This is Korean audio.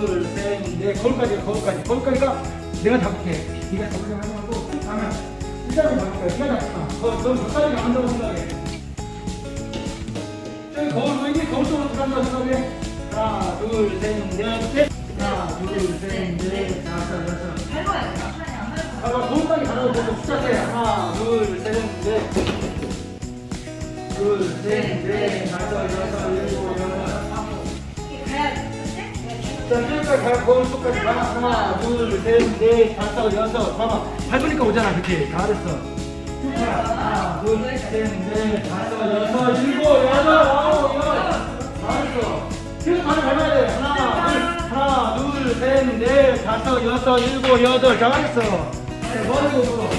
둘, 셋, 넷. 거기까지, 거기까지. 거기까지가 내가 잡을게. 네가 잡으려 하고, 가면 일단은 잡을 거야. 네가. 거, 넌 거기까지 간다고 생각해. 저기 거울 보이니? 거울 쪽으로 들어간다고 생각해. 하나, 둘, 셋, 넷, 셋. 하나, 둘, 셋, 넷, 다섯, 여섯. 밟아야 거울까지 가라고 보고 숫자 세. 하나, 둘, 셋, 넷. 둘, 셋, 넷, 다섯, 여섯, 자, 여기까지 가, 거울 쪽까지 가. 하나, 둘, 셋, 넷, 다섯, 여섯. 봐봐. 밟으니까 오잖아, 그치? 잘했어. 하나, 둘, 셋, 넷, 다섯, 여섯, 일곱, 여덟, 아홉, 열. 잘했어. 계속 다시 밟아야 돼. 하나, 둘, 셋, 넷, 다섯, 여섯, 일곱, 여덟. 잘했어. 자, 머리 오고. 하나, 둘, 하